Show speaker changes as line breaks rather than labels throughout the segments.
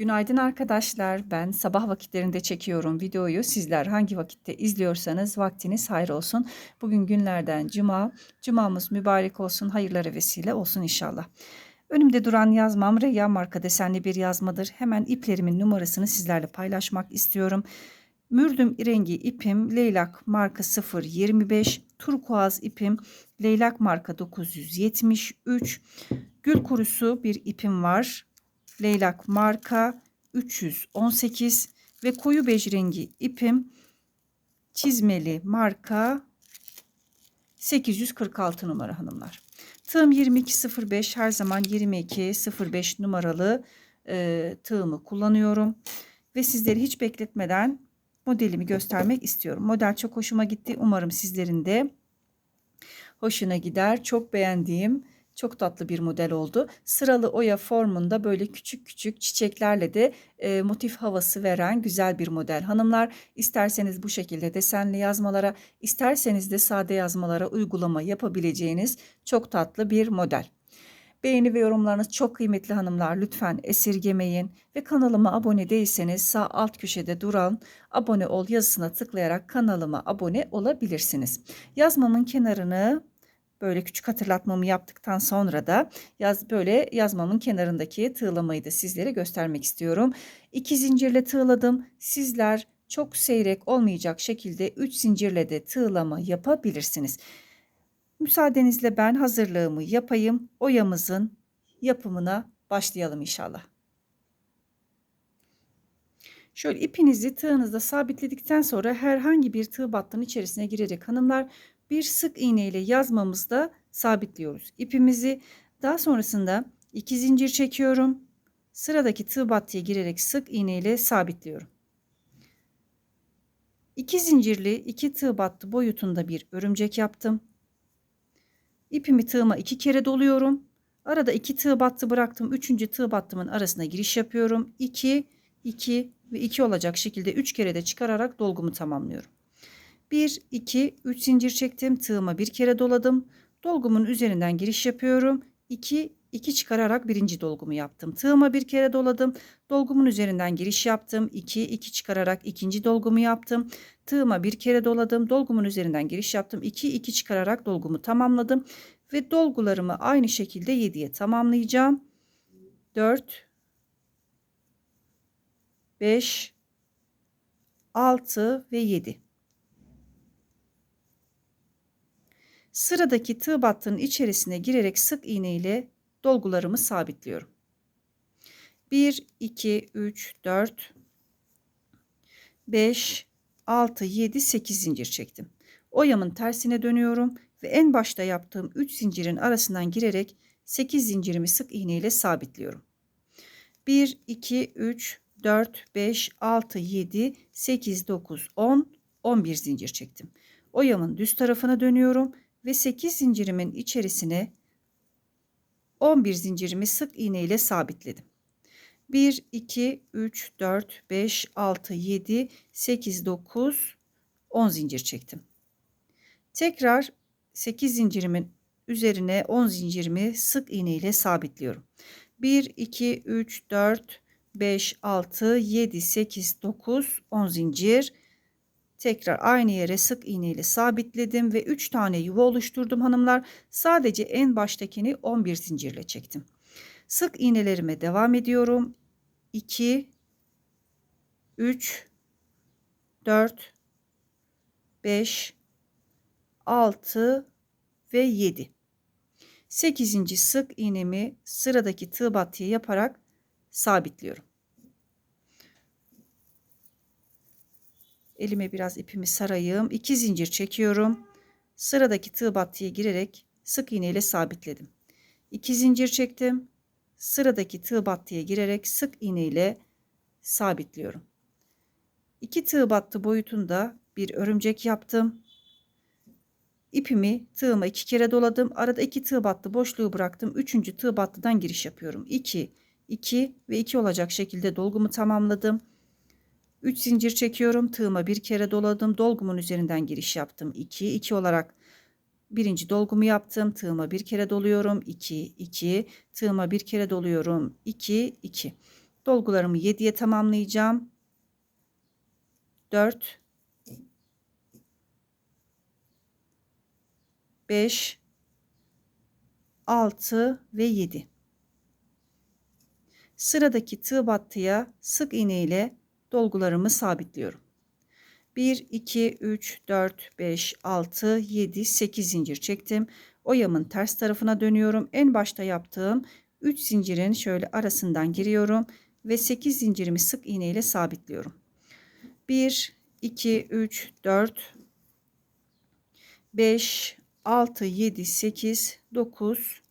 Günaydın arkadaşlar. Ben sabah vakitlerinde çekiyorum videoyu. Sizler hangi vakitte izliyorsanız vaktiniz hayır olsun. Bugün günlerden cuma. Cumamız mübarek olsun. Hayırlara vesile olsun inşallah. Önümde duran yazmam Reya marka desenli bir yazmadır. Hemen iplerimin numarasını sizlerle paylaşmak istiyorum. Mürdüm rengi ipim Leylak marka 025, turkuaz ipim Leylak marka 973, gül kurusu bir ipim var. Leylak marka 318 ve koyu bej rengi ipim çizmeli marka 846 numara hanımlar. Tığım 2205 her zaman 2205 numaralı e, tığımı kullanıyorum. Ve sizleri hiç bekletmeden modelimi göstermek istiyorum. Model çok hoşuma gitti. Umarım sizlerin de hoşuna gider. Çok beğendiğim çok tatlı bir model oldu. Sıralı oya formunda böyle küçük küçük çiçeklerle de e, motif havası veren güzel bir model. Hanımlar isterseniz bu şekilde desenli yazmalara, isterseniz de sade yazmalara uygulama yapabileceğiniz çok tatlı bir model. Beğeni ve yorumlarınız çok kıymetli hanımlar. Lütfen esirgemeyin ve kanalıma abone değilseniz sağ alt köşede duran abone ol yazısına tıklayarak kanalıma abone olabilirsiniz. Yazmamın kenarını böyle küçük hatırlatmamı yaptıktan sonra da yaz böyle yazmamın kenarındaki tığlamayı da sizlere göstermek istiyorum. İki zincirle tığladım. Sizler çok seyrek olmayacak şekilde 3 zincirle de tığlama yapabilirsiniz. Müsaadenizle ben hazırlığımı yapayım. Oyamızın yapımına başlayalım inşallah. Şöyle ipinizi tığınızda sabitledikten sonra herhangi bir tığ battının içerisine girerek hanımlar bir sık iğne ile yazmamızda sabitliyoruz. İpimizi daha sonrasında iki zincir çekiyorum. Sıradaki tığ battıya girerek sık iğne ile sabitliyorum. İki zincirli iki tığ battı boyutunda bir örümcek yaptım. İpimi tığıma iki kere doluyorum. Arada iki tığ battı bıraktım. Üçüncü tığ battımın arasına giriş yapıyorum. 2, 2 ve 2 olacak şekilde 3 kere de çıkararak dolgumu tamamlıyorum. 1, 2, 3 zincir çektim. Tığıma bir kere doladım. Dolgumun üzerinden giriş yapıyorum. 2, 2 çıkararak birinci dolgumu yaptım. Tığıma bir kere doladım. Dolgumun üzerinden giriş yaptım. 2, 2 çıkararak ikinci dolgumu yaptım. Tığıma bir kere doladım. Dolgumun üzerinden giriş yaptım. 2, 2 çıkararak dolgumu tamamladım. Ve dolgularımı aynı şekilde 7'ye tamamlayacağım. 4, 5, 6 ve 7. Sıradaki tığ battının içerisine girerek sık iğne ile dolgularımı sabitliyorum. 1, 2, 3, 4, 5, 6, 7, 8 zincir çektim. Oyamın tersine dönüyorum ve en başta yaptığım 3 zincirin arasından girerek 8 zincirimi sık iğne ile sabitliyorum. 1, 2, 3, 4, 5, 6, 7, 8, 9, 10, 11 zincir çektim. Oyamın düz tarafına dönüyorum ve 8 zincirimin içerisine 11 zincirimi sık iğne ile sabitledim. 1, 2, 3, 4, 5, 6, 7, 8, 9, 10 zincir çektim. Tekrar 8 zincirimin üzerine 10 zincirimi sık iğne ile sabitliyorum. 1, 2, 3, 4, 5, 6, 7, 8, 9, 10 zincir. Tekrar aynı yere sık iğne ile sabitledim ve 3 tane yuva oluşturdum hanımlar. Sadece en baştakini 11 zincirle çektim. Sık iğnelerime devam ediyorum. 2 3 4 5 6 ve 7. 8. sık iğnemi sıradaki tığ battıya yaparak sabitliyorum. Elime biraz ipimi sarayım. 2 zincir çekiyorum. Sıradaki tığ battıya girerek sık iğne ile sabitledim. 2 zincir çektim. Sıradaki tığ battıya girerek sık iğne ile sabitliyorum. 2 tığ battı boyutunda bir örümcek yaptım. İpimi tığıma iki kere doladım. Arada iki tığ battı boşluğu bıraktım. Üçüncü tığ battıdan giriş yapıyorum. 2, 2 ve 2 olacak şekilde dolgumu tamamladım. 3 zincir çekiyorum. Tığıma bir kere doladım. Dolgumun üzerinden giriş yaptım. 2, 2 olarak birinci dolgumu yaptım. Tığıma bir kere doluyorum. 2, 2. Tığıma bir kere doluyorum. 2, 2. Dolgularımı 7'ye tamamlayacağım. 4 5 6 ve 7 sıradaki tığ battıya sık iğne ile dolgularımı sabitliyorum. 1 2 3 4 5 6 7 8 zincir çektim. Oyamın ters tarafına dönüyorum. En başta yaptığım 3 zincirin şöyle arasından giriyorum ve 8 zincirimi sık iğne ile sabitliyorum. 1 2 3 4 5 6 7 8 9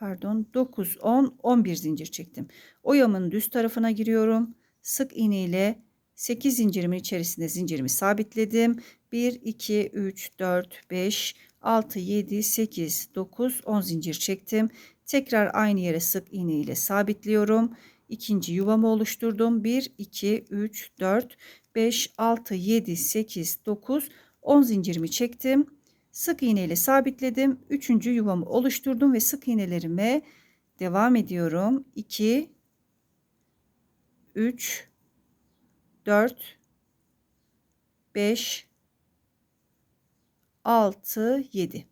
pardon 9 10 11 zincir çektim. Oyamın düz tarafına giriyorum. Sık iğne ile 8 zincirimin içerisinde zincirimi sabitledim. 1 2 3 4 5 6 7 8 9 10 zincir çektim. Tekrar aynı yere sık iğne ile sabitliyorum. İkinci yuvamı oluşturdum. 1 2 3 4 5 6 7 8 9 10 zincirimi çektim sık iğne ile sabitledim üçüncü yuvamı oluşturdum ve sık iğnelerime devam ediyorum 2 3 4 5 6 7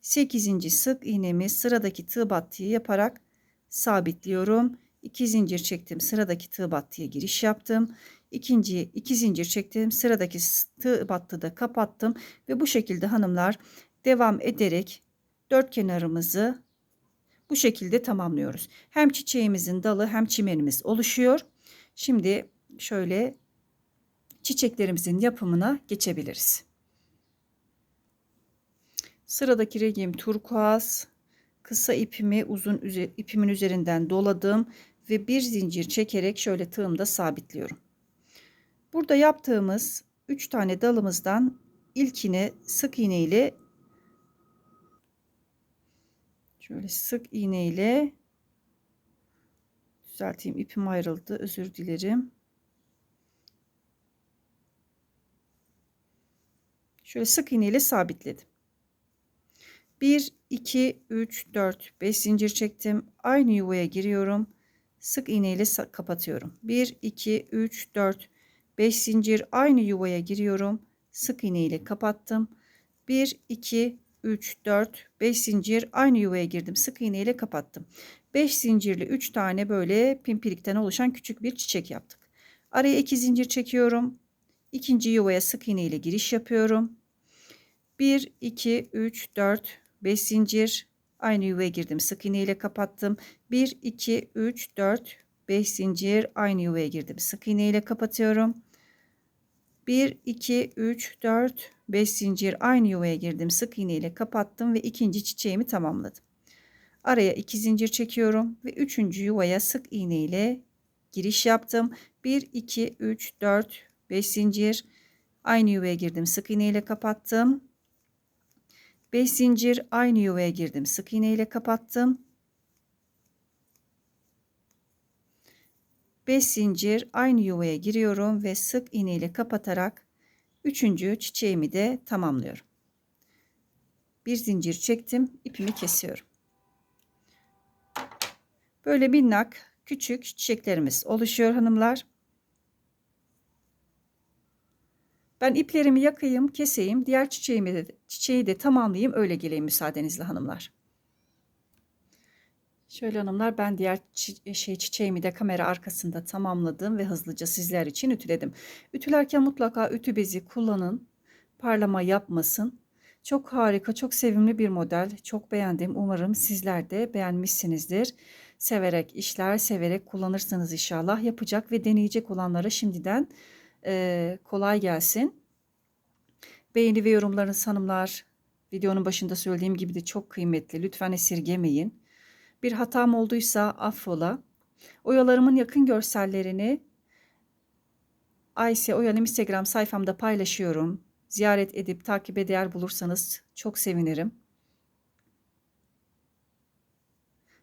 8. sık iğnemi sıradaki tığ battıya yaparak sabitliyorum. 2 zincir çektim. Sıradaki tığ battıya giriş yaptım. İkinci 2 zincir çektim. Sıradaki tığ battıda kapattım ve bu şekilde hanımlar devam ederek dört kenarımızı bu şekilde tamamlıyoruz. Hem çiçeğimizin dalı hem çimenimiz oluşuyor. Şimdi şöyle çiçeklerimizin yapımına geçebiliriz. Sıradaki rengim turkuaz. Kısa ipimi uzun ipimin üzerinden doladım ve bir zincir çekerek şöyle tığımda sabitliyorum. Burada yaptığımız 3 tane dalımızdan ilkine sık iğne ile şöyle sık iğne ile düzelteyim ipim ayrıldı özür dilerim. Şöyle sık iğne ile sabitledim. 1 2 3 4 5 zincir çektim. Aynı yuvaya giriyorum. Sık iğne ile kapatıyorum. 1 2 3 4 5 zincir aynı yuvaya giriyorum. Sık iğne ile kapattım. 1 2 3 4 5 zincir aynı yuvaya girdim. Sık iğne ile kapattım. 5 zincirli 3 tane böyle pimpirikten oluşan küçük bir çiçek yaptık. Araya 2 zincir çekiyorum. İkinci yuvaya sık iğne ile giriş yapıyorum. 1 2 3 4 5 zincir aynı yuvaya girdim. Sık iğne ile kapattım. 1 2 3 4 5 zincir aynı yuvaya girdim. Sık iğne ile kapatıyorum. 1 2 3 4 5 zincir aynı yuvaya girdim. Sık iğne ile kapattım ve ikinci çiçeğimi tamamladım. Araya 2 zincir çekiyorum ve üçüncü yuvaya sık iğne ile giriş yaptım. 1 2 3 4 5 zincir aynı yuvaya girdim. Sık iğne ile kapattım. 5 zincir aynı yuvaya girdim. Sık iğne ile kapattım. 5 zincir aynı yuvaya giriyorum ve sık iğne ile kapatarak üçüncü çiçeğimi de tamamlıyorum. Bir zincir çektim, ipimi kesiyorum. Böyle minnak küçük çiçeklerimiz oluşuyor hanımlar. Ben iplerimi yakayım, keseyim. Diğer çiçeğimi de, çiçeği de tamamlayayım. Öyle geleyim müsaadenizle hanımlar. Şöyle hanımlar ben diğer çi şey çiçeğimi de kamera arkasında tamamladım ve hızlıca sizler için ütüledim. Ütülerken mutlaka ütü bezi kullanın. Parlama yapmasın. Çok harika, çok sevimli bir model. Çok beğendim. Umarım sizler de beğenmişsinizdir. Severek işler, severek kullanırsınız inşallah. Yapacak ve deneyecek olanlara şimdiden e, kolay gelsin. Beğeni ve yorumlarınız hanımlar videonun başında söylediğim gibi de çok kıymetli. Lütfen esirgemeyin. Bir hatam olduysa affola. Oyalarımın yakın görsellerini Ayşe Oyalim Instagram sayfamda paylaşıyorum. Ziyaret edip takip eder bulursanız çok sevinirim.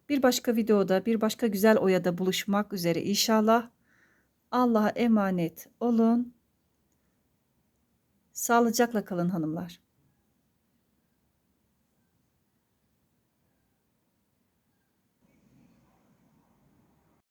Bir başka videoda, bir başka güzel oyada buluşmak üzere inşallah. Allah'a emanet olun. Sağlıcakla kalın hanımlar.